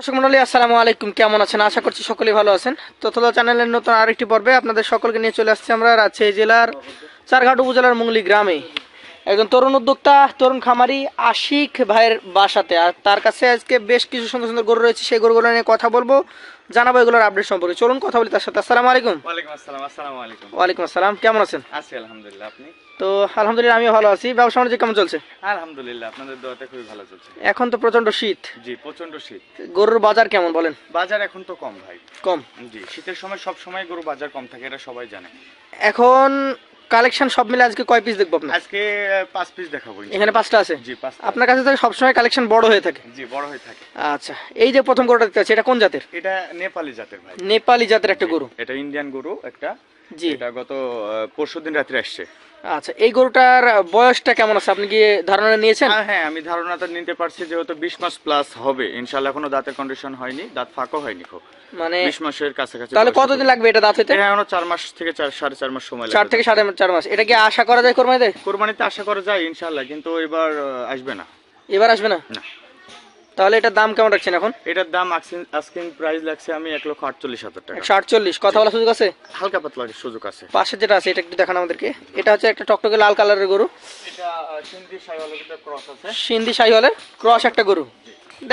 দর্শক মন্ডলী, আসসালামু আলাইকুম। কেমন আছেন? আশা করছি সকলেই ভালো আছেন। তথ্য চ্যানেলের নতুন আরেকটি পর্বে আপনাদের সকলকে নিয়ে চলে আসছি আমরা রাজশাহী জেলার চারঘাট উপজেলার মুঙ্গলি গ্রামে। একজন তরুণ উদ্যোক্তা তরুণ খামারি আশিক ভাইয়ের বাসাতে। আর তার কাছে আজকে বেশ কিছু সুন্দর সুন্দর গরু রয়েছে সেই গরুগুলো নিয়ে কথা বলব জানাব এগুলোর আপডেট সম্পর্কে। চলুন কথা বলি তার সাথে। আসসালামু আলাইকুম। ওয়ালাইকুম আসসালাম আসসালামু আলাইকুম। ওয়ালাইকুম আসসালাম কেমন আছেন? আছি আলহামদুলিল্লাহ আপনি? তো আলহামদুলিল্লাহ আমি ভালো আছি। ব্যবসা বাণিজ্য কেমন চলছে? আলহামদুলিল্লাহ আপনাদের দোয়াতে খুবই ভালো চলছে। এখন তো প্রচণ্ড শীত। জি প্রচণ্ড শীত। গরুর বাজার কেমন বলেন? বাজার এখন তো কম ভাই। কম। জি শীতের সময় সব সময় গরু বাজার কম থাকে এটা সবাই জানে। এখন কালেকশন সব মিলে আজকে কয় পিস দেখব আপনার? আজকে পাঁচ পিস দেখাবো এখানে পাঁচটা আছে? জি পাঁচ আপনার কাছে তো সবসময় কালেকশন বড় হয়ে থাকে। জি বড় হয়ে থাকে। আচ্ছা এই যে প্রথম গরুটা দেখতে এটা কোন জাতের? এটা নেপালি জাতের ভাই। নেপালি জাতের একটা গরু। এটা ইন্ডিয়ান গরু একটা। জি। এটা গত পরশুদিন দিন রাত্রে আসছে। আচ্ছা এই গরুটার বয়সটা কেমন আছে? আপনি কি ধারণা নিয়েছেন? হ্যাঁ আমি ধারণাটা নিতে পারছি যেহেতু বিশ মাস প্লাস হবে। ইনশাল্লাহ এখনও দাঁতের কন্ডিশন হয়নি দাঁত ফাঁকও হয়নি খুব। মানে বিশ মাসের কাছাকাছি তাহলে কতদিন লাগবে এটা দাঁত এটা এখনও চার মাস থেকে চার সাড়ে চার মাস সময় চার লাগবে। থেকে সাড়ে চার মাস। এটা কি আশা করা যায় কোরবানিতে? কোরবানিতে আশা করা যায় ইনশাল্লাহ কিন্তু এবার আসবে না। এবার আসবে না? না। তাহলে এটার দাম কেমন রাখছেন এখন? এটার দাম আস্কিং প্রাইস লাগছে আমি এক লক্ষ আটচল্লিশ হাজার টাকা। একশো আটচল্লিশ। কথা বলার সুযোগ আছে? হালকা পাতলা সুযোগ আছে। পাশে যেটা আছে এটা একটু দেখান আমাদেরকে। এটা হচ্ছে একটা টকটকে লাল কালারের গরু। এটা সিন্ধি সাইওয়ালের ক্রস আছে। সিন্ধি শাহিওয়ালের ক্রস একটা গরু।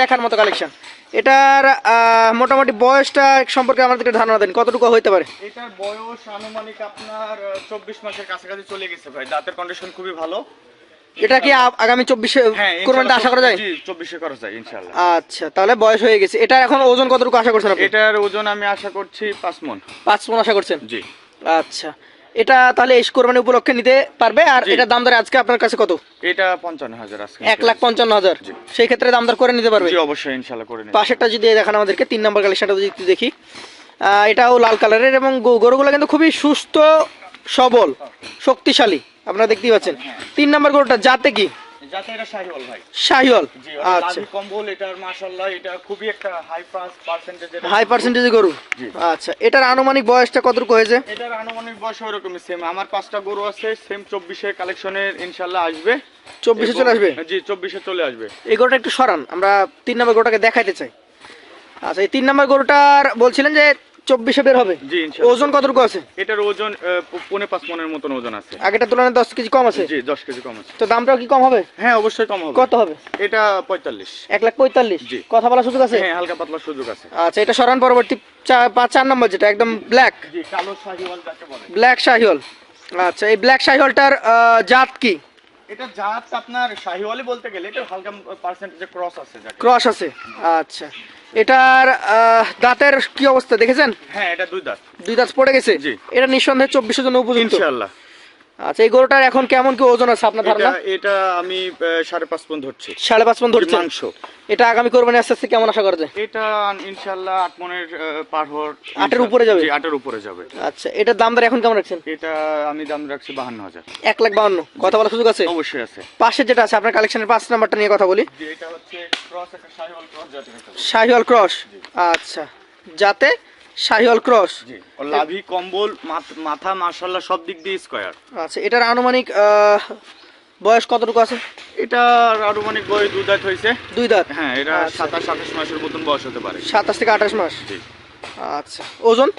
দেখার মতো কালেকশন এটার মোটামুটি বয়সটা সম্পর্কে আমাদেরকে ধারণা দেন। কতটুকু হইতে পারে? এটার বয়স আনুমানিক আপনার চব্বিশ মাসের কাছাকাছি চলে গেছে ভাই। দাঁতের কন্ডিশন খুবই ভালো। এটা কি আগামী চব্বিশে হ্যাঁ কোরবানিতে আশা করা যায়? চব্বিশে করা যায় ইনশাল্লাহ আচ্ছা তাহলে বয়স হয়ে গেছে। এটা এখন ওজন কতটুকু আশা করছেন আপনি? এটার ওজন আমি আশা করছি পাঁচ মন। পাঁচ মন আশা করছেন? জি। আচ্ছা এটা তাহলে এই কোরবানি উপলক্ষে নিতে পারবে আর জি। এটার দাম দর আজকে আপনার কাছে কত? এটা পঞ্চান্ন হাজার আজকে এক লাখ পঞ্চান্ন হাজার। সেই ক্ষেত্রে দাম দর করে নিতে পারবে? জি অবশ্যই ইনশাল্লাহ করে পাশেরটা যদি দেখান আমাদেরকে তিন নম্বর কালেকশনটা যদি দেখি। এটাও লাল কালারের এবং গরুগুলো কিন্তু খুবই সুস্থ সবল শক্তিশালী। আপনারা দেখতেই পাচ্ছেন। তিন নম্বর গরুটা যাতে কি? যাতে এটা শাহিওয়াল ভাই। শাহিওয়াল? আচ্ছা। কম্বল এটার মাশাআল্লাহ এটা খুবই একটা হাই পার্সেন্টেজের হাই পার্সেন্টেজ গরু? আচ্ছা এটার আনুমানিক বয়সটা কতটুকু হয়েছে? এটার আনুমানিক বয়স ওরকমই সেম আমার পাঁচটা গরু আছে সেম কালেকশনের আসবে। চলে আসবে? জি চব্বিশে চলে আসবে। এই গরুটা একটু সরান আমরা তিন নম্বর গরুটাকে দেখাইতে চাই। আচ্ছা এই তিন নম্বর গরুটার বলছিলেন যে চব্বিশে বের হবে? জি ওজন কতটুকু আছে? এটার ওজন পৌনে পাঁচ মনের মতন ওজন আছে। আগেটার তুলনায় দশ কেজি কম আছে? জি দশ কেজি কম আছে। তো দামটাও কি কম হবে? হ্যাঁ অবশ্যই কম হবে। কত হবে? এটা পঁয়তাল্লিশ। এক লাখ পঁয়তাল্লিশ। জি। কথা বলার সুযোগ আছে? হ্যাঁ হালকা পাতলা সুযোগ আছে। আচ্ছা এটা সরান পরবর্তী পাঁচ চার নম্বর যেটা একদম ব্ল্যাক কালো শাহিওয়াল ব্ল্যাক শাহিওল আচ্ছা এই ব্ল্যাক শাহিওলটার আহ, জাত কি? এটা জাত আপনার শাহিওয়ালি বলতে গেলে এটা হালকা পার্সেন্টেজে ক্রস আছে ক্রস আছে। আচ্ছা। এটার আহ, দাঁতের কি অবস্থা দেখেছেন? হ্যাঁ এটা দুই দাঁত। দুই দাঁত পড়ে গেছে? জি। এটা নিঃসন্দেহে চব্বিশের জন্য উপযুক্ত। ইনশাআল্লাহ। আচ্ছা এই গরুটার এখন কেমন কি ওজন আছে আপনার এটা ধারণা? এটা আমি সাড়ে পাঁচ পন ধরছি। সাড়ে পাঁচ মন ধরছে মাংস। এটা আগামী কোরবানি আস্তে আস্তে কেমন আশা করা যায়? এটা ইনশাআল্লাহ আট মনের পার হওয়ার আটের উপরে যাবে? আটের উপরে যাবে। আচ্ছা এটার দাম দর এখন কেমন রাখছেন? এটা আমি দাম রাখছি বাহান্ন হাজার। এক লাখ বাহান্ন। কথা বলার সুযোগ আছে? অবশ্যই আছে। পাশে যেটা আছে আপনার কালেকশনের পাঁচ নাম্বারটা নিয়ে কথা বলি। এটা হচ্ছে ক্রস একটা শাহিওয়াল ক্রস শাহিওয়াল ক্রস আচ্ছা যাতে শাহিওয়াল ক্রস। জি ওর লাভি কম্বল মাথ- মাশাআল্লাহ সব দিক দিয়ে স্কয়ার আচ্ছা এটার আনুমানিক বয়স কতটুকু আছে? এটা আনুমানিক বই দু দাঁত হয়েছে। দুই দাঁত? হ্যাঁ এটা আচ্ছা। সাতাশ আঠাশ মাসের মতন বয়স হতে পারে। সাতাশ থেকে আঠাশ মাস? জি। আচ্ছা ওজন?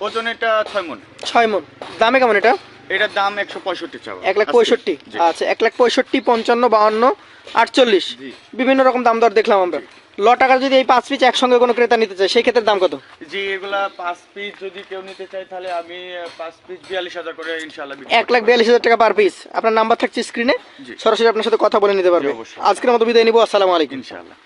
ওজন এটা ছয় মন। ছয় মন। দামে কেমন এটা? এটার দাম একশো পঁয়ষট্টি চাওয়া। এক লাখ পঁয়ষট্টি? আচ্ছা এক লাখ পঁয়ষট্টি পঞ্চান্ন বাহান্ন আটচল্লিশ। জি। বিভিন্ন রকম দাম দর দেখলাম আমরা। ল টাকার যদি এই পাঁচ পিস একসঙ্গে কোনো ক্রেতা নিতে চায় সেই ক্ষেত্রে দাম কত? জি এগুলা পাঁচ পিস যদি কেউ নিতে চায় তাহলে আমি পাঁচ পিস বিয়াল্লিশ হাজার করে ইনশাল্লাহ এক লাখ বিয়াল্লিশ হাজার টাকা পার পিস আপনার নাম্বার থাকছে স্ক্রিনে সরাসরি আপনার সাথে কথা বলে নিতে পারবে। আজকের মতো বিদায় নিবো। আসসালামু আলাইকুম। ইনশাল্লাহ